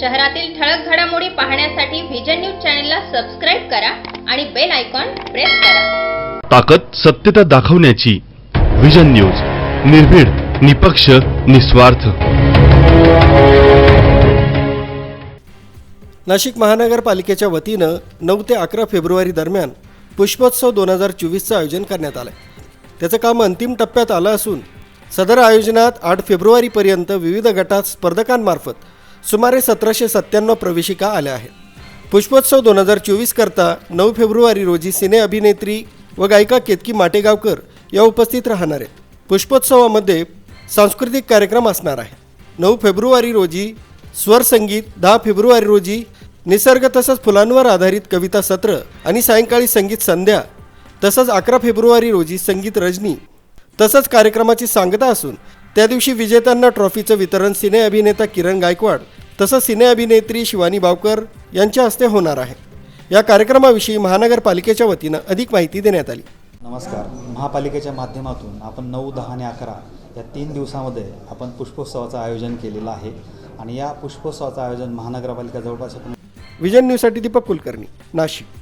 शहरातील ठळक घडामोडी पाहण्यासाठी व्हिजन न्यूज चॅनलला सबस्क्राईब करा आणि बेल आयकॉन प्रेस करा. ताकद सत्यता दाखवण्याची विजन न्यूज निर्भीड निपक्ष निस्वार्थ. नाशिक महानगरपालिकेच्या वतीनं नऊ ते अकरा फेब्रुवारी दरम्यान पुष्पोत्सव दोन हजार चोवीसचं आयोजन करण्यात आलं त्याचं काम अंतिम टप्प्यात आलं असून सदर आयोजनात आठ फेब्रुवारीपर्यंत विविध गटात स्पर्धकांमार्फत सुमारे सतराशे सत्त्याण्णव प्रवेशिका आल्या आहेत. पुष्पोत्सव दोन हजार चोवीस करता नऊ फेब्रुवारी रोजी सिने अभिनेत्री व गायिका केतकी माटेगावकर या उपस्थित राहणार आहेत. पुष्पोत्सवामध्ये सांस्कृतिक कार्यक्रम असणार आहे नऊ फेब्रुवारी रोजी स्वर संगीत दहा फेब्रुवारी रोजी निसर्ग तसंच फुलांवर आधारित कविता सत्र आणि सायंकाळी संगीत संध्या तसंच अकरा फेब्रुवारी रोजी संगीत रजनी तसंच कार्यक्रमाची सांगता असून त्या दिवशी विजेत्यांना ट्रॉफीचं वितरण सिने अभिनेता किरण गायकवाड तसंच सिने अभिनेत्री शिवानी बावकर यांच्या हस्ते होणार आहे. या कार्यक्रमाविषयी महानगरपालिकेच्या वतीनं अधिक माहिती देण्यात आली. नमस्कार. महापालिकेच्या माध्यमातून आपण नऊ दहा आणि अकरा या तीन दिवसामध्ये आपण पुष्पोत्सवाचं आयोजन केलेलं आहे आणि या पुष्पोत्सवाचं आयोजन महानगरपालिका जवळपास विजन न्यूजसाठी दीपक कुलकर्णी नाशिक.